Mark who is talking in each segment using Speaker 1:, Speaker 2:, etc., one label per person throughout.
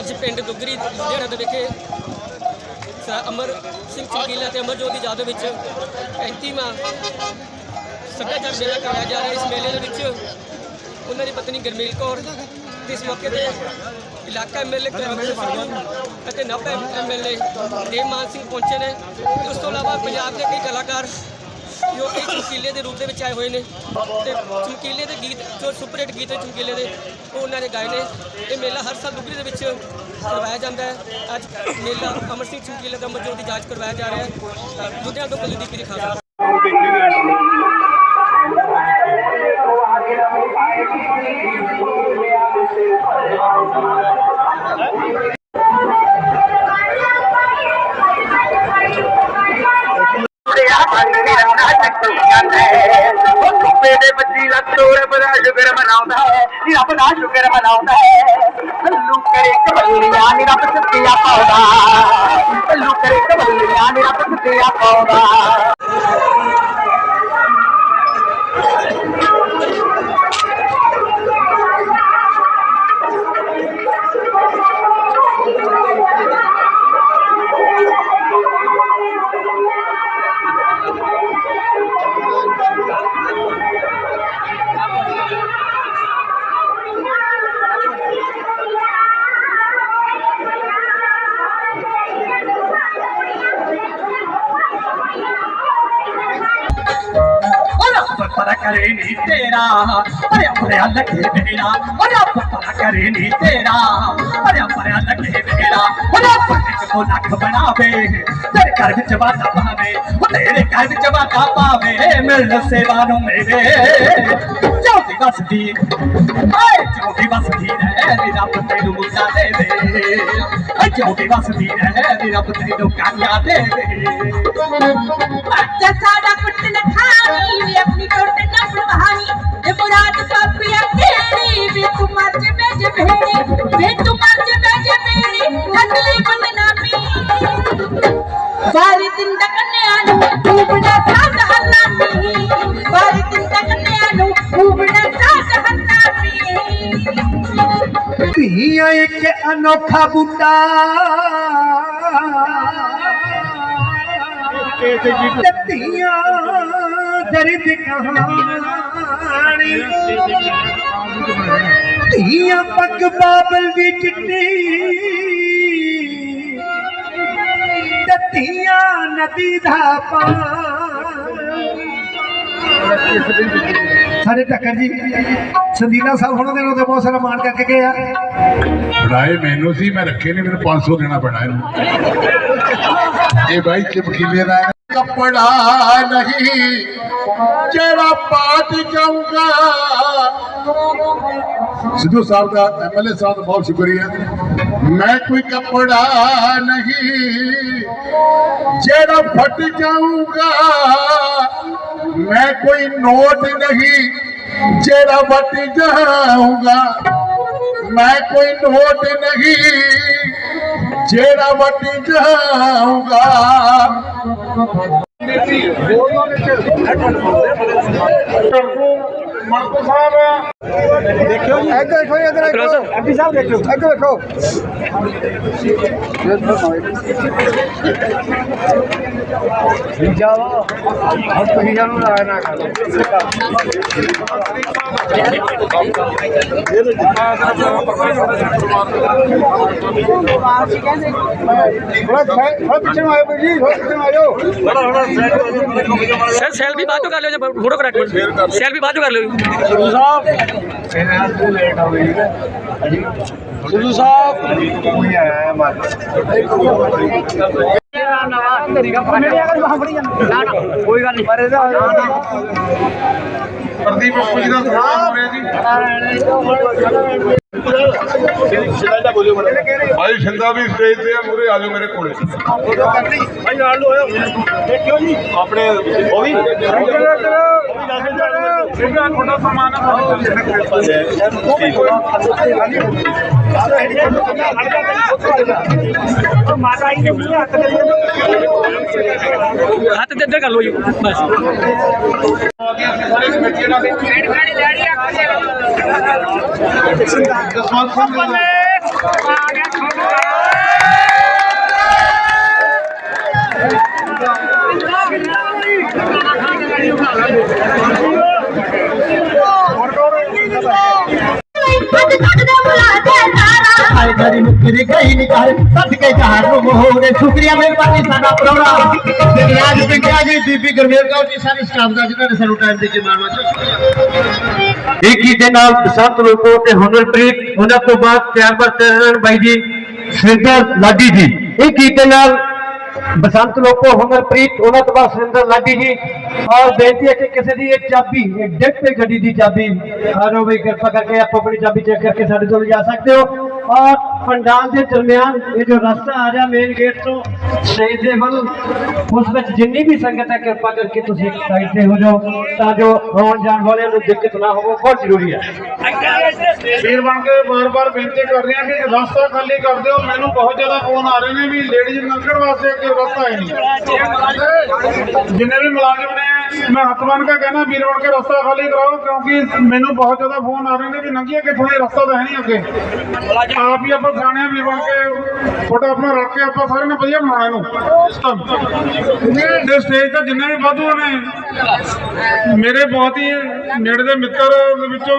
Speaker 1: ਅੱਜ ਪਿੰਡ ਦੁੱਗਰੀ ਲੁਧਿਆਣਾ ਦੇ ਵਿਖੇ ਅਮਰ ਸਿੰਘ ਚਮਕੀਲਾ ਤੇ ਅਮਰਜੋਤ ਦੀ ਯਾਦ ਵਿੱਚ 35ਵਾਂ ਸੱਭਿਆਚਾਰ ਮੇਲਾ ਕਰਵਾਇਆ ਜਾ ਰਿਹਾ। ਇਸ ਮੇਲੇ ਦੇ ਵਿੱਚ ਉਹਨਾਂ ਦੀ ਪਤਨੀ ਗਰਮੇਲ ਕੌਰ ਤੇ ਇਸ ਮੌਕੇ ਤੇ ਇਲਾਕਾ ਐਮਐਲਏ ਕੁਲਵੰਤ ਸਿੰਘ ਸੰਧੂ ਅਤੇ ਨਵ ਐਮਐਲਏ ਦੇਵਮਾਨ ਸਿੰਘ ਪਹੁੰਚੇ ਨੇ। ਤੇ ਉਸ ਤੋਂ ਇਲਾਵਾ ਪੰਜਾਬ ਦੇ ਕਈ ਕਲਾਕਾਰ ਜੋ ਕਿ ਚਮਕੀਲੇ ਦੇ ਰੂਪ ਦੇ ਵਿੱਚ ਆਏ ਹੋਏ ਨੇ। ਤੇ ਚਮਕੀਲੇ ਦੇ ਗੀਤ, ਜੋ ਸੁਪਰ ਹਿੱਟ ਗੀਤ ਹੈ ਚਮਕੀਲੇ ਦੇ, ਉਹ ਉਹਨਾਂ ਨੇ ਗਾਏ ਨੇ। ਇਹ ਮੇਲਾ ਹਰ ਸਾਲ ਦੁਗਰੀ ਦੇ ਵਿੱਚ ਕਰਵਾਇਆ ਜਾਂਦਾ ਹੈ। ਅੱਜ ਮੇਲਾ ਅਮਰ ਸਿੰਘ ਚਮਕੀਲੇ ਦਾ ਅਮਰਜੋਤ ਦੀ ਜਾਂਚ ਕਰਵਾਇਆ ਜਾ ਰਿਹਾ ਹੈ। ਲੁਧਿਆਣਾ ਤੋਂ ਕੁਲਦੀਪ ਦੀ ਖਾਸ।
Speaker 2: ਸੁਪੇ ਦੇ ਬੱਚੀ ਲੱਤੋੜ ਬੜਾ ਸ਼ੁਕਰ ਮਨਾਉਂਦਾ ਹੈ। ਨੀ ਰੱਬ ਦਾ ਸ਼ੁਕਰ ਮਨਾਉਂਦਾ ਹੈ। ਲੱਲੂ ਕਰੇ ਕਬੱਲੀਆਂ, ਨੀ ਰੱਬ ਸੱਤਿਆ ਪਾਉਂਦਾ। ਲੱਲੂ ਕਰੇ ਕਬੱਲੀਆਂ, ਨੀ ਰੱਬ ਸੱਤਿਆ ਪਾਉਂਦਾ। ਕਰੇ ਨੀ ਤੇਰਾ। ਭਰਿਆ ਭਰਿਆ ਲੱਗੇ ਮੇਰਾ ਅਰੇ ਪਤਾ ਕਰੇ ਨੀ ਤੇਰਾ। ਭਰਿਆ ਭਰਿਆ ਲੱਗੇ ਮੇਰਾ ਅਰੇ ਪੱਟੇ ਕੋ ਲੱਖ ਬਣਾਵੇ। ਤੇਰੇ ਘਰ ਵਿੱਚ ਵਾਦਾ ਪਾਵੇ ਉਹ ਤੇਰੇ ਘਰ ਵਿੱਚ ਵਾਦਾ ਪਾਵੇ ਮਿਲ ਸੇਵਾ ਨੂੰ ਮੇਰੇ ਚੌਥੀ ਬਸਦੀ ਆਏ ਚੌਥੀ ਬਸਦੀ ਰਹਿ, ਨੀ ਰੱਬ ਤੈਨੂੰ ਮੁੱਦਾ ਦੇ ਦੇ। ਆਏ ਚੌਥੀ ਬਸਦੀ ਰਹਿ, ਨੀ ਰੱਬ ਤੈਨੂੰ ਕਾਂਗਾ ਦੇ ਦੇ।
Speaker 3: ਬੱਚਾ ਸਾਡਾ ਕੁੱਟ ਨ ਖਾਣੀ ਵੀ ਆਪਣੀ ਟੁੱਟ ਨਾ ਪ੍ਰਵਾਹਣੀ ਇਹ ਮੁਰਾਦ ਪਾਪੀਆ ਤੇਰੀ, ਵੀ ਤੂੰ ਮਰ ਜੇ ਬੇਜ ਭੇੜੀ ਵੀ ਤੂੰ ਮਰ ਜੇ ਬੇਜ ਭੇੜੀ ਅਗਲੀ ਬਦਨਾਮੀ। ਵਾਰੀ ਦਿਨ
Speaker 2: هڪ هڪ ٻوٽا درتا ڌيءَ پگ بابل ڀي چٽي ਨਦੀ ਦਾ ਪਾਣੀ। ਸਾਡੇ ਟੱਕਰ ਜੀ ਸੰਦੀਲਾ ਸਾਹਿਬ ਉਹਨਾਂ ਦੇ ਉਹਦੇ ਬਹੁਤ ਸਾਰਾ ਮਾਣ ਕਰਕੇ ਗਏ ਆ।
Speaker 4: ਬਣਾਏ ਮੈਨੂੰ ਸੀ, ਮੈਂ ਰੱਖੇ ਨਹੀਂ, ਮੈਨੂੰ 500 ਦੇਣਾ ਪੈਣਾ ਇਹਨੂੰ। ਇਹ ਭਾਈ ਚਮਕੀਲੇ ਦਾ ਹੈ। ਕੱਪੜਾ ਨਹੀਂ ਜਿਹੜਾ ਪਾਟ ਜਾਊਗਾ। ਸਿੱਧੂ ਸਾਹਿਬ ਦਾ ਐਮਐਲਏ ਸਾਹਿਬ ਦਾ ਬਹੁਤ ਸ਼ੁਕਰੀਆ। ਮੈਂ ਕੋਈ ਕੱਪੜਾ ਨਹੀਂ, ਜਿਹੜਾ ਫਟ ਜਾਊਗਾ, ਮੈਂ ਕੋਈ ਨੋਟ ਨਹੀਂ, ਜਿਹੜਾ ਵੱਟ ਜਾਊਗਾ, ਮੈਂ ਕੋਈ ਨੋਟ ਨਹੀਂ, ਜਿਹੜਾ ਵੱਟ ਜਾਊਗਾ। ਮਨਕੋ ਸਾਹਿਬ।
Speaker 2: ਦੇਖਿਓ ਜੀ। ਇੱਧਰ ਦੇਖੋ ਇੱਧਰ ਦੇਖੋ। ਐਮਪੀ ਸਾਹਿਬ ਦੇਖੋ ਇੱਧਰ ਦੇਖੋ। ਜਾਵਾ ਹੁਣ ਤੁਸੀਂ ਜਾਨੂੰ ਲਾਇਆ ਨਾ ਕਰੋ ਥੋੜਾ ਥੋੜਾ ਪਿੱਛੇ ਨੂੰ ਆਇਓ ਬਾਈ ਜੀ ਥੋੜਾ ਪਿੱਛੇ ਨੂੰ ਆਇਓ
Speaker 1: ਸਰ ਸੈਲਫੀ ਬਾਅਦ ਚੋਂ ਕਰ ਲਿਓ ਜਾਂ ਫੋਟੋ ਕਰਾ ਕੇ ਸੈਲਫੀ ਬਾਅਦ ਚੋਂ ਕਰ ਲਿਓ
Speaker 2: ਸਿੱਧੂ ਸਾਹਿਬ ਕੋਈ ਆਇਆ ਮਾਰ ਕੋਈ ਗੱਲ ਨਹੀਂ ਪਰ ਇਹਦਾ
Speaker 4: ਪ੍ਰਦੀਪ ਬੱਪੂ ਜੀ ਦਾ ਥੋੜਾ ਹੋ ਰਿਹਾ ਜੀ ਭਾਈ ਸ਼ਿੰਦਾ ਵੀ ਸਟੇਜ ਤੇ ਆ ਮੂਰੇ ਆ ਜਾਓ ਮੇਰੇ ਕੋਲੇ।
Speaker 2: ਭਾਈ ਨਾਲ ਲੋ ਆਇਓ ਦੇਖਿਓ ਜੀ ਆਪਣੇ ਉਹ ਵੀ? ਸਿੰਘਾ ਤੁਹਾਡਾ ਸਮਾਨ ਮਾਤਾ ਆਈ ਨੇ ਪੂਰੇ ਹੱਥ ਦੇ।
Speaker 1: ਹੱਥ ਤੇ ਇੱਧਰ ਕਰ ਲਓ ਜੀ ਬਸ
Speaker 4: ਸਾਰੇ ਕਮੇਟੀ ਨਾਲ
Speaker 2: ਜਸਵੰਤ ਸਿੰਘ
Speaker 3: ਅੱਜ ਤੁਹਾਡੇ ਬੁਲਾਤੇ ਸਾਰਾ
Speaker 5: ਹਾਏ ਘਰੀ ਮੁੱਕੀ ਦੀ ਗਈ ਨਿਕਾਲ ਸੱਜ ਕੇ ਜਹਾਨ ਨੂੰ ਮੋਹਰੇ ਸ਼ੁਕਰੀਆ ਮਿਹਰਬਾਨੀ ਸਾਡਾ ਪ੍ਰੋਗਰਾਮ
Speaker 6: ਰਾਜ ਵਿਖਿਆ ਜੀ ਬੀਬੀ ਗੁਰਮੇਲ ਕੌਰ ਜੀ ਸਾਰੇ ਸਟਾਫ ਦਾ ਜਿਨ੍ਹਾਂ ਨੇ ਸਾਨੂੰ ਟਾਈਮ ਦੇ ਕੇ ਮਾਰਵਾ ਚੁੱਕਿਆ
Speaker 5: ਏਕੀ ਦੇ ਨਾਲ ਬਸੰਤ ਲੋਕੋ ਤੇ ਹੁਨਰਪ੍ਰੀਤ ਉਹਨਾਂ ਤੋਂ ਬਾਅਦ ਤਿਆਰ ਬਰ ਕਰਨ ਬਾਈ ਜੀ ਸੁਰਿੰਦਰ ਲਾਡੀ ਜੀ ਇਹ ਗੀਤ ਨਾਲ ਬਸੰਤ ਲੋਕੋ ਹੁਨਰਪ੍ਰੀਤ ਉਹਨਾਂ ਤੋਂ ਬਾਅਦ ਸੁਰਿੰਦਰ ਲਾਡੀ ਜੀ ਔਰ ਬੇਨਤੀ ਹੈ ਕਿ ਕਿਸੇ ਦੀ ਇਹ ਚਾਬੀ ਇਹ ਡਿੱਗ ਪਈ ਗੱਡੀ ਦੀ ਚਾਬੀ ਆਰੋ ਵੀ ਕਿਰਪਾ ਕਰਕੇ ਆਪ ਆਪਣੀ ਚਾਬੀ ਚੈੱਕ ਕਰਕੇ ਸਾਡੇ ਤੋਂ ਲਿਜਾ ਸਕਦੇ ਹੋ ਔਰ ਪੰਡਾਲ ਦੇ ਦਰਮਿਆਨ ਇਹ ਜੋ ਰਸਤਾ ਆ ਰਿਹਾ ਮੇਨ ਗੇਟ ਤੋਂ, ਸ਼ਹੀਦ ਦੇ ਵੱਲ, ਉਸ ਵਿੱਚ ਜਿੰਨੀ ਵੀ ਸੰਗਤ ਹੈ, ਕਿਰਪਾ ਕਰਕੇ ਤੁਸੀਂ ਇੱਕ ਸਾਈਡ ਤੇ ਹੋ ਜਾਓ, ਤਾਂ ਜੋ ਆਉਣ ਜਾਣ ਵਾਲਿਆਂ ਨੂੰ ਦਿੱਕਤ ਨਾ ਹੋਵੇ, ਬਹੁਤ ਜ਼ਰੂਰੀ ਹੈ।
Speaker 6: ਵੀਰ ਬਣ ਕੇ ਬਾਰ-ਬਾਰ ਬੇਨਤੀ ਕਰ ਰਹੇ ਹਾਂ ਕਿ ਰਸਤਾ ਖਾਲੀ ਕਰ ਦਿਓ, ਮੈਨੂੰ ਬਹੁਤ ਜ਼ਿਆਦਾ ਫੋਨ ਆ ਰਹੇ ਨੇ ਵੀ ਲੇਡੀਜ਼ ਲੰਘਣ ਵਾਸਤੇ ਅੱਗੇ ਰਸਤਾ ਹੈ ਨਹੀਂ। ਜਿੰਨੇ ਵੀ ਮੁਲਾਜ਼ਮ ਨੇ ਮੈਂ ਹੱਥ ਬੰਨ ਕੇ ਕਹਿਣਾ ਵੀਰ ਬਣ ਕੇ ਰਸਤਾ ਖਾਲੀ ਕਰਾਓ ਕਿਉਂਕਿ ਮੈਨੂੰ ਬਹੁਤ ਜ਼ਿਆਦਾ ਫੋਨ ਆ ਰਹੇ ਨੇ ਵੀ ਲੰਘੀਏ ਕਿੱਥੋਂ ਇਹ ਰਸਤਾ ਤਾਂ ਹੈ ਨਹੀਂ ਅੱਗੇ। ਆਪ ਹੀ ਆਪਾਂ ਖਾਣੇ ਆ ਵੀਰ ਬਣ ਕੇ ਫੋਟੋ ਆਪਣਾ ਰੱਖ ਕੇ ਆਪਾਂ ਸਾਰੇ ਨੇ ਵਧੀਆ ਬਣਾਉਣਾ ਇਹਨੂੰ। ਤੇ ਸਟੇਜ ਤੇ ਜਿੰਨੇ ਵੀ ਵਾਧੂ ਨੇ ਮੇਰੇ ਬਹੁਤ ਹੀ ਨੇੜੇ ਦੇ ਮਿੱਤਰ ਦੇ ਵਿੱਚੋਂ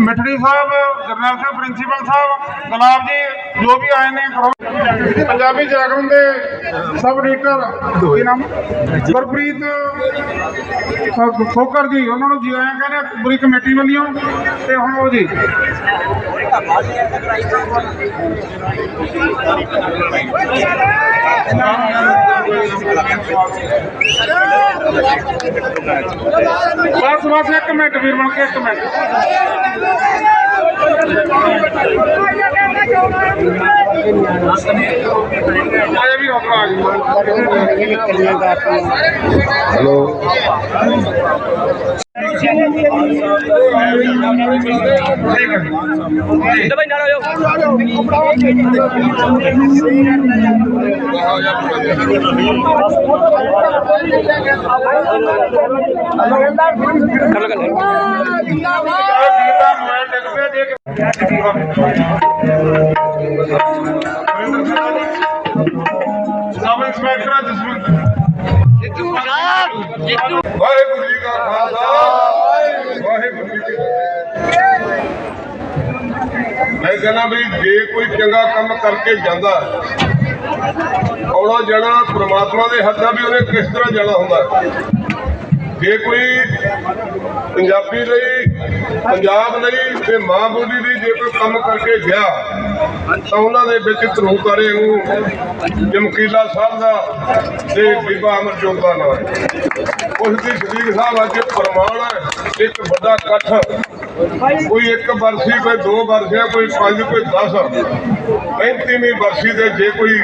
Speaker 6: ਮਿੱਠੜੀ ਸਾਹਿਬ ਜਰਨੈਲ ਸਿੰਘ ਪ੍ਰਿੰਸੀਪਲ ਸਾਹਿਬ ਗੁਲਾਬ ਜੀ ਜੋ ਵੀ ਆਏ ਨੇ ਪੰਜਾਬੀ ਜਾਗਰਣ ਦੇ ਸਬ ਐਡੀਟਰ ਗੁਰਪ੍ਰੀਤ ਖੋਕਰ ਜੀ, ਉਹਨਾਂ ਨੂੰ ਜੀ ਆਇਆਂ ਕਹਿੰਦੇ ਪੂਰੀ ਕਮੇਟੀ ਵੱਲੋਂ ਤੇ ਹੁਣ ਉਹ ਜੀ। ਬਸ ਬਸ ਇੱਕ ਮਿੰਟ ਵੀਰ ਬਣ ਕੇ, ਇੱਕ ਮਿੰਟ। ਆਏ
Speaker 1: ਤੇ ਭਾਈ ਨਾਲ ਆ ਜਾਓ ਕਰ ਲਗਾ
Speaker 6: ਸਬ ਇੰਸਪੈਕਟਰ ਜਸਮਿੰਦਰ
Speaker 7: ਵਾਹਿਗੁਰੂ ਜੀ ਕਾ ਖਾਲਸਾ। ਵਾਹਿਗੁਰੂ ਜੀ ਕੀ ਫਤਿਹ ਮੈਂ ਕਹਿੰਦਾ ਵੀ ਜੇ ਕੋਈ ਚੰਗਾ ਕੰਮ ਕਰਕੇ ਜਾਂਦਾ ਆਉਣਾ ਜਾਣਾ ਪ੍ਰਮਾਤਮਾ ਦੇ ਹੱਥਾਂ ਵੀ ਉਹਨੇ ਕਿਸ ਤਰ੍ਹਾਂ ਜਾਣਾ ਹੁੰਦਾ ਜੇ ਕੋਈ ਪੰਜਾਬੀ ਲਈ ਪੰਜਾਬ ਲਈ ਤੇ ਮਾਂ ਬੋਲੀ ਲਈ ਜੇ ਕੋਈ ਕੰਮ ਕਰਕੇ ਗਿਆ, ਤਾਂ ਉਹਨਾਂ ਦੇ ਵਿੱਚ ਧਰੂ ਕਰੇ ਨੂੰ ਜਮਕੀਲਾ ਸਾਹਿਬ ਦਾ ਤੇ ਬੀਬਾ ਅਮਰਜੋਤ ਦਾ ਨਾਮ ਹੈ ਉਸ ਦੀ ਸਦੀਕ ਸਾਹਿਬ, ਅੱਜ ਪ੍ਰਮਾਣ ਹੈ, ਇੱਕ ਵੱਡਾ ਇਕੱਠ ਕੋਈ ਇੱਕ ਬਰਸੀ, ਕੋਈ ਦੋ ਬਰਸੀਆਂ, ਕੋਈ ਪੰਜ, ਕੋਈ 10 ਪੈਂਤੀਵੀਂ ਬਰਸੀ ਦੇ ਜੇ ਕੋਈ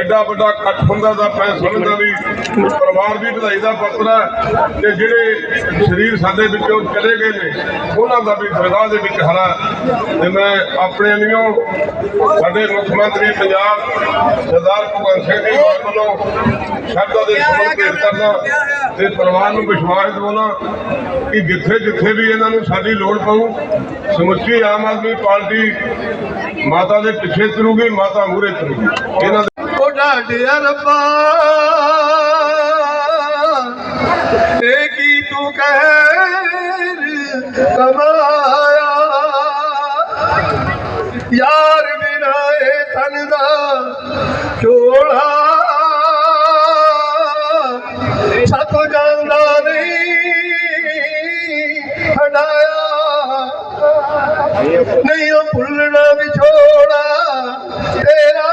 Speaker 7: ਐਡਾ ਵੱਡਾ ਇਕੱਠ ਹੁੰਦਾ ਤਾਂ ਮੈਂ ਸਮਝਦਾ ਵੀ ਪਰਿਵਾਰ ਦੀ ਵਧਾਈ ਦਾ ਪੱਤਰ ਹੈ ਤੇ ਜਿਹੜੇ ਸਰੀਰ ਸਾਡੇ ਵਿੱਚੋਂ ਚਲੇ ਗਏ ਨੇ, ਉਹਨਾਂ ਦਾ ਵੀ ਦਰਗਾਹ ਦੇ ਵਿੱਚ ਹਰਾ। ਤੇ ਮੈਂ ਆਪਣੇ ਲਿਓ ਸਾਡੇ ਮੁੱਖ ਮੰਤਰੀ ਪੰਜਾਬ ਸਰਦਾਰ ਭਗਵੰਤ ਸਿੰਘ ਜੀ ਵੱਲੋਂ ਸ਼ਬਦਾਂ ਦੇ ਸਮਰਪਿਤ ਭੇਟ ਕਰਨਾ ਤੇ ਪਰਿਵਾਰ ਨੂੰ ਵਿਸ਼ਵਾਸ ਦਿਵਾਉਣਾ ਕਿ ਜਿੱਥੇ ਜਿੱਥੇ ਵੀ ਇਹਨਾਂ ਨੂੰ ਸਾਡੀ ਲੋੜ ਪਊ ਸਮੁੱਚੀ ਆਮ ਆਦਮੀ ਪਾਰਟੀ ਮਾਤਾ ਦੇ ਪਿੱਛੇ ਤੁਰੂਗੀ, ਮਾਤਾ ਮੂਹਰੇ ਤੁਰੂਗੀ। ਇਹਨਾਂ ਦੇ
Speaker 6: ਉਹ ਡਾਡਿਆ ਰੱਬਾ ਤੇ ਕੀ ਤੂੰ ਕਹਿਰ ਕਮਾਇਆ? ਯਾਰ ਬਿਨਾ ਇਹ ਤਨ ਦਾ ਚੋਲਾ ਸਤੋ ਜਾਂਦਾ ਨਹੀਂ। ਹਟਾਇਆ ਨਹੀਂ ਉਹ ਭੁੱਲਣਾ ਵਿਛੋੜਾ ਤੇਰਾ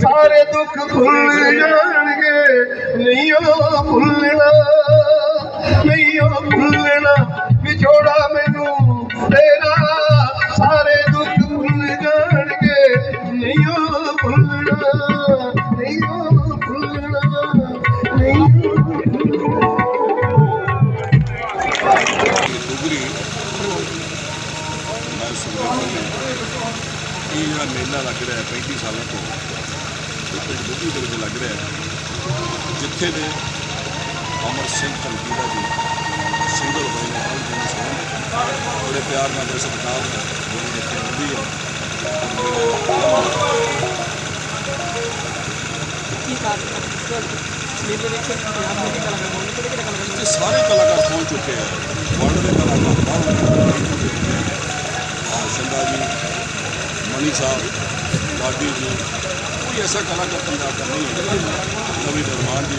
Speaker 6: ਸਾਰੇ ਦੁੱਖ ਭੁੱਲ ਜਾਣਗੇ। ਨਹੀਂ ਉਹ ਭੁੱਲਣਾ, ਨਹੀਂ ਉਹ ਭੁੱਲਣਾ ਵਿਛੋੜਾ
Speaker 8: ਇਹ ਜਿਹੜਾ ਮੇਲਾ ਲੱਗ ਰਿਹਾ ਹੈ 35 ਸਾਲਾਂ ਤੋਂ ਇਹ ਪਿੰਡ ਡੁਗਰੀ ਦੇ ਵਿੱਚ ਲੱਗ ਰਿਹਾ ਹੈ ਜਿੱਥੇ ਦੇ ਅਮਰ ਸਿੰਘ ਧਨਕੀੜਾ ਜੀ ਸਿੰਗਲ ਹੋਏ ਨੇ ਹਾਲ ਦੇ ਸੋਹਣੇ ਬੜੇ ਬੜੇ ਪਿਆਰ ਨਾਲ ਬੜੇ ਸਤਿਕਾਰ ਨਾਲ ਜਿਹੜੀ ਇੱਥੇ ਆਉਂਦੀ ਹੈ
Speaker 1: ਕੀ ਕਾਰਨ ਹੈ ਇਸ ਮੇਲੇ ਵਿੱਚ ਪੰਜਾਬ ਦੇ ਕਲਾਕਾਰ ਹੋਣਗੇ ਕਿਹੜੇ ਕਿਹੜੇ ਕਲਾਕਾਰ
Speaker 8: ਇੱਥੇ ਸਾਰੇ ਕਲਾਕਾਰ ਪਹੁੰਚ ਚੁੱਕੇ ਆ ਵਰਲਡ ਦੇ ਕਲਾਕਾਰ ਬਾਹਰੋਂ ਸ਼ੰਦਾ ਜੀ ਮਣੀ ਸਾਹਿਬ ਲਾਡੀ ਜੀ ਕੋਈ ਐਸਾ ਕਲਾਕਾਰ ਪੰਜਾਬ ਦਾ ਨਹੀਂ ਹੈ ਨਵੀਂ ਨਿਰਮਾਣ ਜੀ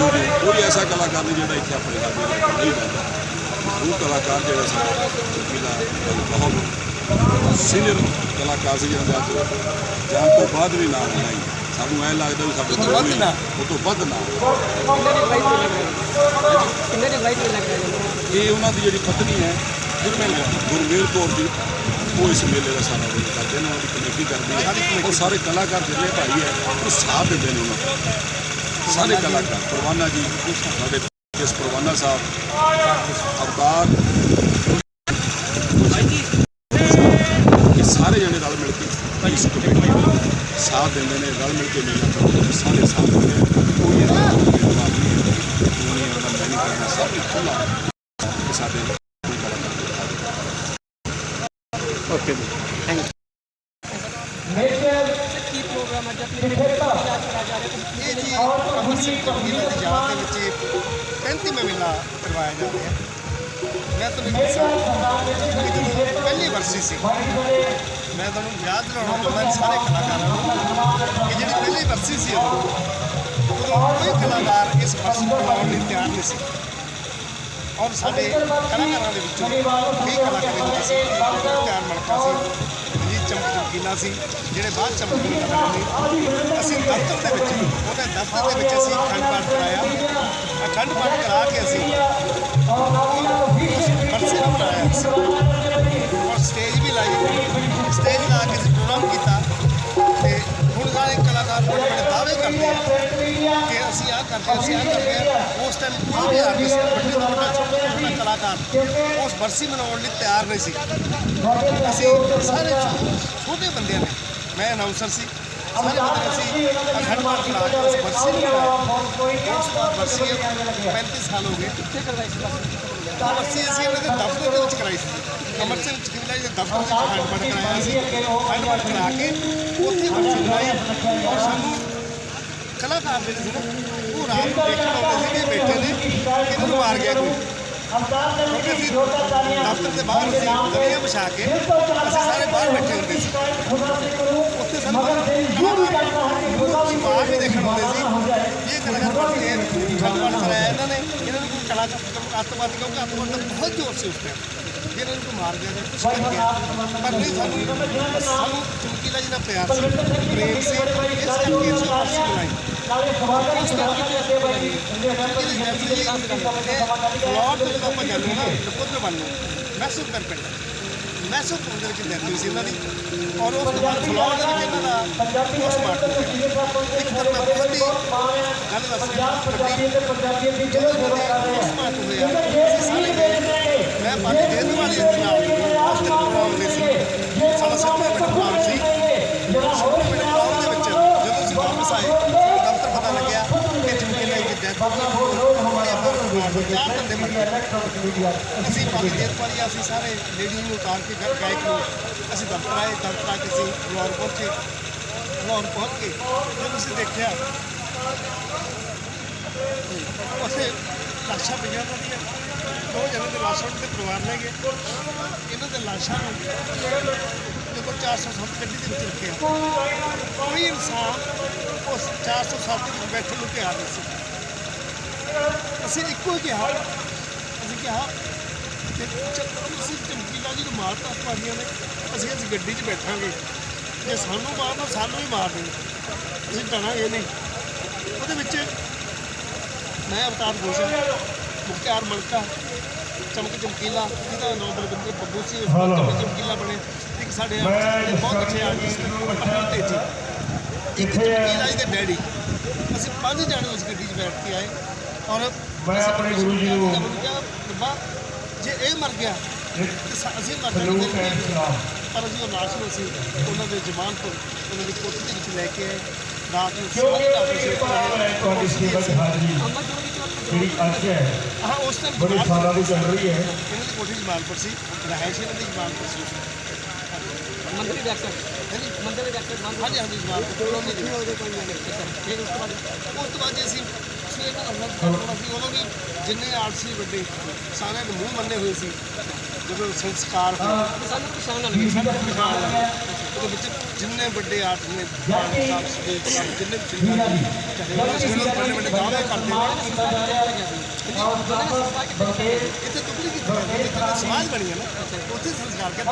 Speaker 8: ਔਰ ਕੋਈ ਐਸਾ ਕਲਾਕਾਰ ਨਹੀਂ ਜਿਹੜਾ ਇੱਥੇ ਆਪਣੇ ਵਿੱਚ ਨਹੀਂ ਰਹਿੰਦਾ। ਉਹ ਕਲਾਕਾਰ ਜਿਹੜੇ ਸੀ ਮਿਲਾ ਬਹੁਤ ਸੀਨੀਅਰ ਕਲਾਕਾਰ ਸੀ ਜਿਹਨਾਂ ਦੇ ਅੱਜ ਜਾਣ ਤੋਂ ਬਾਅਦ ਵੀ ਨਾਮ ਆਈ ਸਾਨੂੰ ਐ ਲੱਗਦਾ ਵੀ ਸਾਡੇ ਕੋਲ ਨਹੀਂ ਉਹ ਤੋਂ ਵੱਧ ਨਾਮ
Speaker 1: ਕਿੰਨੇ ਦੇ ਲਾਈਟ ਲੱਗ ਰਹੇ? ਨੇ
Speaker 8: ਇਹ ਉਹਨਾਂ ਦੀ ਜਿਹੜੀ ਪਤਨੀ ਹੈ ਗੁਰਮੇਲ ਕੌਰ ਜੀ ਉਹ ਇਸ ਮੇਲੇ ਦਾ ਸਾਰਾ ਉਹ ਕਰਦੇ ਨੇ ਉਹਨਾਂ ਦੀ ਕਮੇਟੀ ਕਰਦੀ ਹੈ। ਔਰ ਸਾਰੇ ਕਲਾਕਾਰ ਜਿੰਨੇ ਭਾਈ ਹੈ ਉਹ ਸਾਥ ਦਿੰਦੇ ਨੇ ਉਹਨਾਂ ਸਾਰੇ ਕਲਾਕਾਰ ਪਰਵਾਨਾ ਜੀ ਸਾਡੇ ਇਸ ਪਰਵਾਨਾ ਸਾਹਿਬ ਅਵਤਾਰ ਸਾਰੇ ਜਣੇ ਰਲ ਮਿਲ ਕੇ ਇਸ ਕਮੇਟੀ ਦਾ ਸਾਥ ਦਿੰਦੇ ਨੇ ਰਲ ਮਿਲ ਕੇ ਮੇਲਾ ਕਰਦੇ ਨੇ ਸਾਰੇ ਸਾਥ ਦਿੰਦੇ ਨੇ। ਕੋਈ ਇਹਨਾਂ ਦਾ ਭੇਦਭਾਵ ਨਹੀਂ ਹੈ ਕੋਈ ਇਹਨਾਂ ਦਾ ਮੈਂ ਨਹੀਂ ਕਰਨਾ ਸਭ ਨੂੰ ਕਿ ਸਾਡੇ ਕੋਈ ਕਲਾਕਾਰ ਦੇ ਸਾਥ
Speaker 1: ਓਕੇ ਜੀ ਥੈਂਕ ਕੀ ਪ੍ਰੋਗਰਾਮ ਅੱਜ ਆਪਣੇ
Speaker 9: ਇਹ ਜੀ, ਅਮਰ ਸਿੰਘ ਕਬੀਲੇ ਦੀ ਦੇ ਵਿੱਚ 35ਵਾਂ ਮੇਲਾ ਕਰਵਾਇਆ ਜਾ ਰਿਹਾ ਹੈ। ਮੈਂ ਤੁਹਾਨੂੰ ਦੱਸਾਂ ਕਿ ਜਦੋਂ ਪਹਿਲੀ ਵਰਸੀ ਸੀ। ਮੈਂ ਤੁਹਾਨੂੰ ਯਾਦ ਦਿਲਾਉਣਾ ਚਾਹੁੰਦਾ ਹਾਂ ਸਾਰੇ ਕਲਾਕਾਰਾਂ ਨੂੰ ਕਿ ਜਿਹੜੀ ਪਹਿਲੀ ਵਰਸੀ ਸੀ ਉਦੋਂ ਉਦੋਂ ਕੋਈ ਕਲਾਕਾਰ ਇਸ ਵਰਸੀ ਨੂੰ ਲਾਉਣ ਲਈ ਤਿਆਰ ਨਹੀਂ ਸੀ। ਔਰ ਸਾਡੇ ਕਲਾਕਾਰਾਂ ਦੇ ਵਿੱਚੋਂ ਕਈ ਕਲਾਕਾਰ ਜਿਹੜੇ ਸੀ ਤਿਆਰ ਮਲਕਾ ਸੀ ਜੀ ਚਮਕ ਚਮਕੀਲਾ ਸੀ ਜਿਹੜੇ ਬਾਅਦ ਚਮਕੀਲੇ ਕਲਾਕਾਰ ਨੇ ਅਸੀਂ ਦਫ਼ਤਰ ਦੇ ਵਿੱਚ ਉਹਦੇ ਦਫ਼ਤਰ ਦੇ ਵਿੱਚ ਅਸੀਂ ਅਖੰਡ ਪਾਠ ਕਰਾਇਆ ਅਖੰਡ ਪਾਠ ਕਰਾ ਕੇ ਅਸੀਂ ਵਰਸੇ ਨੂੰ ਬਣਾਇਆ ਸੀ ਔਰ ਸਟੇਜ ਵੀ ਲਾਈ ਸਟੇਜ ਲਾ ਕੇ ਅਸੀਂ ਪ੍ਰੋਗਰਾਮ ਕੀਤਾ ਤੇ ਹੁਣ ਸਾਰੇ ਕਲਾਕਾਰ ਬੜੇ ਬੜੇ ਦਾਅਵੇ ਕਰਦੇ ਆ ਕਿ ਅਸੀਂ ਆਹ ਕਰਦੇ ਅਸੀਂ ਆਹ ਕਰਦੇ। ਉਸ ਟਾਈਮ ਕੋਈ ਵੀ ਆਰਟਿਸਟ ਵੱਡੇ ਤੋਂ ਵੱਡਾ ਛੋਟੇ ਤੋਂ ਛੋਟਾ ਕਲਾਕਾਰ ਉਸ ਵਰਸੀ ਮਨਾਉਣ ਲਈ ਤਿਆਰ ਨਹੀਂ ਸੀ। ਅਸੀਂ ਸਾਰੇ ਛੋਟੇ ਬੰਦਿਆਂ ਨੇ ਮੈਂ ਅਨਾਉਂਸਰ ਸੀ ਸਾਰੇ ਬੰਦੇ ਅਸੀਂ ਅਖੰਡ ਪਾਠ ਕਰਾ ਕੇ ਉਸ ਵਰਸੀ ਨੂੰ ਬਣਾਇਆ ਉਸ ਬਾਅਦ ਵਰਸੀ 35 ਸਾਲ ਹੋ ਗਏ।
Speaker 1: ਕਿੱਥੇ ਕਰਵਾਈ ਸੀ
Speaker 9: ਵਰਸੀ ਅਸੀਂ ਇਹਨਾਂ ਦੇ ਦਫ਼ਤਰ ਦੇ ਵਿੱਚ ਕਰਾਈ ਸੀ। ਅਮਰ ਸਿੰਘ ਚਕਿਲਾ ਜੀ ਦੇ ਦਫ਼ਤਰ ਵਿੱਚ ਅਖੰਡ ਪਾਠ ਕਰਾਇਆ ਸੀ। ਅਖੰਡ ਪਾਠ ਕਰਾ ਕੇ ਉੱਥੇ ਵਰਸੀ ਬਣਾਈ ਔਰ ਸਾਨੂੰ ਕਲਾਕਾਰ ਜਿਹੜੇ ਸੀ ਨਾ ਉਹ ਰਾਤ ਨੂੰ ਦੇਖਣ ਆਉਂਦੇ ਸੀ ਕਿ ਇਹ ਬੈਠੇ ਨੇ ਇਹਨਾਂ ਨੂੰ ਮਾਰ ਗਿਆ ਕੋਈ? ਕਿਉਂਕਿ ਅਸੀਂ ਦਫ਼ਤਰ ਦੇ ਬਾਹਰ ਅਸੀਂ ਦਰੀਆਂ ਵਿਛਾ ਕੇ ਅਸੀਂ ਸਾਰੇ ਬਾਹਰ ਬੈਠੇ ਹੁੰਦੇ ਸੀ। ਉੱਥੇ ਸਾਨੂੰ ਮਾਰ ਵੀ ਦੇਖਣ ਆਉਂਦੇ ਸੀ। ਇਹ ਕਲਾਕਾਰ ਬਣ ਕੇ ਖੰਡਪਾਠ ਕਰਾਇਆ ਇਹਨਾਂ ਨੇ ਇਹਨਾਂ ਨੂੰ ਕਲਾਕਾਰ ਅੱਤਵਾਦ ਕਿਉਂਕਿ ਅੱਤਵਾਦ ਦਾ ਬਹੁਤ ਜ਼ੋਰ ਸੀ ਉਸ ਟਾਈਮ ਜਿਹਨਾਂ ਨੂੰ ਮਾਰ ਗਿਆ ਜਾਂ ਕੁਛ ਕਰ ਗਿਆ। ਪਰ ਨਹੀਂ ਸਾਨੂੰ ਸਾਨੂੰ ਚਮਕੀਲਾ ਜੀ ਦਾ ਪਿਆਰ ਸੀ ਪ੍ਰੇਮ ਸੀ ਇਸ ਕਰਕੇ ਅਸੀਂ ਵਰਸੀ ਬਣਾਈ ਫਲੋਰ ਤੋਂ ਜਦੋਂ ਆਪਾਂ ਜਾਂਦੇ ਨਾ ਨਕੋਦਰ ਵੱਲ ਨੂੰ ਮੈਸੂਰ ਕਰ ਪਿੰਡ। ਮੈਸੂਰ ਦੇ ਵਿੱਚ ਡੈਥ ਹੋਈ ਸੀ ਇਹਨਾਂ ਦੀ। ਔਰ ਉਸ ਤੋਂ ਬਾਅਦ ਫਲੋਰ ਦੇ ਵਿੱਚ ਇਹਨਾਂ ਦਾ ਪੋਸਟਮਾਰਟਮ ਹੋਇਆ। ਇੱਕ ਤਾਂ ਮੈਂ ਬਹੁਤ ਹੀ ਗੱਲ ਦੱਸ ਰਿਹਾ। ਵੱਡੀ ਜਦੋਂ ਪੋਸਟਮਾਰਟਮ ਹੋਇਆ ਅਸੀਂ ਸਾਰੇ ਗਏ ਮੈਂ ਪੰਜ ਦਿਨ ਵਾਲੀ ਦੇ ਨਾਲ ਉਸ ਦਿਨ ਪ੍ਰੋਗਰਾਮ ਦੇ ਸੀ। ਸਾਡਾ ਸੱਤਵਾਂ ਪਿੰਡ ਪ੍ਰੋਗਰਾਮ ਸੀ ਸੱਤਵੇਂ ਪਿੰਡ ਪ੍ਰੋਗਰਾਮ ਦੇ ਵਿੱਚ ਜਦੋਂ ਅਸੀਂ ਵਾਪਸ ਆਏ ਸਾਨੂੰ ਦਫ਼ਤਰ ਪਤਾ ਲੱਗਿਆ ਕਿ ਡੈਥ ਹੋ ਗਈ ਚਾਰ ਬੰਦੇ ਮਰ ਗਏ ਅਸੀਂ ਪੰਜ ਦਿਨ ਵਾਲੀ ਅਸੀਂ ਸਾਰੇ ਲੇਡੀ ਨੂੰ ਉਤਾਰ ਕੇ ਘਰ ਗਾਇਕ ਨੂੰ ਅਸੀਂ ਦਫ਼ਤਰ ਆਏ ਦਫ਼ਤਰ ਆ ਕੇ ਅਸੀਂ ਲਾਹੌਰ ਪਹੁੰਚੇ। ਲਾਹੌਰ ਪਹੁੰਚ ਕੇ ਜਦੋਂ ਅਸੀਂ ਦੇਖਿਆ ਉੱਥੇ ਲਾਸ਼ਾਂ ਪਈਆਂ ਉਹਨਾਂ ਦੀਆਂ। ਦੋ ਜਣੇ ਦੇ ਲਾਸ਼ਾਂ ਦੇ ਪਰਿਵਾਰ ਲੈ ਗਏ। ਇਹਨਾਂ ਦੇ ਲਾਸ਼ਾਂ ਨੂੰ ਦੇਖੋ 407 ਗੱਡੀ ਦੇ ਵਿੱਚ ਰੱਖਿਆ ਕੋਈ ਇਨਸਾਨ ਉਸ 407 ਦੇ ਵਿੱਚ ਬੈਠੇ ਨੂੰ ਤਿਆਰ ਨਹੀਂ ਸੀ। ਅਸੀਂ ਇੱਕੋ ਹੀ ਕਿਹਾ। ਅਸੀਂ ਕਿਹਾ ਕਿ ਚ- ਤੁਸੀਂ ਚਮਕੀਲਾ ਜੀ ਨੂੰ ਮਾਰਤਾ ਪਾਣੀਆਂ ਨੇ ਅਸੀਂ ਇਸ ਗੱਡੀ 'ਚ ਬੈਠਾਂਗੇ। ਜੇ ਸਾਨੂੰ ਮਾਰਨਾ ਸਾਨੂੰ ਹੀ ਮਾਰ ਦੇਣ। ਅਸੀਂ ਡਰਾਂਗੇ ਨਹੀਂ। ਉਹਦੇ ਵਿੱਚ ਮੈਂ ਅਵਤਾਰ ਘੋਸ਼ਾ ਮੁਖਤਿਆਰ ਮਲਕਾ ਚਮਕ ਚਮਕੀਲਾ ਜਿਹਦਾ ਨਾਮ ਬਲਵਿੰਦਰ ਬੱਬੂ ਸੀ ਉਸ ਚਮਕ ਚਮਕੀਲਾ ਬਣੇ। ਇੱਕ ਸਾਡੇ ਬਹੁਤ ਅੱਛੇ ਆਰਟਿਸਟ ਅਮਰ ਤੇਜੀ ਇੱਕ ਚਮਕੀਲਾ ਜੀ ਦੇ ਡੈਡੀ। ਅਸੀਂ ਪੰਜ ਜਾਣੇ ਉਸ ਗੱਡੀ 'ਚ ਬੈਠ ਕੇ ਆਏ। ਔਰ ਜੇ ਇਹ ਮਰ ਗਿਆ ਅਸੀਂ ਮਰ ਜਾਂਦੇ ਪਰ ਅਸੀਂ ਉਹ ਲਾਸ਼ ਨੂੰ ਅਸੀਂ ਉਹਨਾਂ ਦੇ ਜਮਾਨ ਤੋਂ ਉਹਨਾਂ ਦੀ ਕੋਠੀ ਦੇ ਵਿੱਚ ਲੈ ਕੇ ਆਏ ਰਾਤ ਨੂੰ ਸਾਰੇ ਡਾਕਟਰ ਸੇਵਾ
Speaker 1: ਤੁਹਾਡੀ ਸੇਵਾ ਹਾਜ਼ਰੀ
Speaker 4: ਜਿਹੜੀ ਅੱਜ ਹੈ
Speaker 9: ਹਾਂ ਉਸ ਟਾਈਮ
Speaker 4: ਬੜੀ ਸਾਲਾਂ ਦੀ ਚੱਲ ਰਹੀ ਹੈ
Speaker 9: ਇਹਨਾਂ ਦੀ ਕੋਠੀ ਜਮਾਨ ਪਰ ਸੀ ਰਹਾਇਸ਼ ਇਹਨਾਂ ਦੀ ਜਮਾਨ ਪਰ ਸੀ
Speaker 1: ਮੰਦਰ ਦੇ ਡਾਕਟਰ ਹਾਂਜੀ ਮੰਦਰ ਦੇ ਡਾਕਟਰ
Speaker 9: ਹਾਂਜੀ ਹਾਂਜੀ ਜਮਾਨ ਕੋਲੋਂ ਨਹੀਂ ਉਹਦੇ ਕੋਈ ਨਹੀਂ ਸਰ
Speaker 1: ਫਿਰ ਉਸ ਤੋਂ ਬਾਅਦ
Speaker 9: ਉਸ ਤੋਂ ਬਾਅਦ ਅਸੀਂ ਅਸੀਂ ਸਵੇਰ ਦਾ ਹੁੰਦਾ ਸੀ ਉਦੋਂ ਵੀ ਜਿੰਨੇ ਆਰਟਸ ਸੀ ਵੱਡੇ ਸਾਰਿਆਂ ਦੇ ਮੂੰਹ ਮੰਨੇ ਹੋਏ ਸੀ। ਜਦੋਂ ਸੰਸਕਾਰ ਹੋਇਆ
Speaker 1: ਸਾਨੂੰ ਪਛਾਣ ਨਾ ਲੱਗੀ
Speaker 9: ਉਹਦੇ ਵਿੱਚ ਜਿੰਨੇ ਵੱਡੇ ਆਰਟ ਨੇ ਸਾਹਿਬ ਸਦੇ ਜਿੰਨੇ ਵੀ ਚਾਹੇ ਉਹ ਜਿਹੜੇ ਵੱਡੇ ਵੱਡੇ ਦਾਅਵੇ ਕਰਦੇ ਨੇ ਇੱਥੇ ਤੁਕਲੀ ਕੀਤੀ ਜਾਂਦੀ ਹੈ, ਸਮਾਜ ਬਣੀ ਹੈ ਨਾ ਉੱਥੇ ਸੰਸਕਾਰ ਕਰਦੇ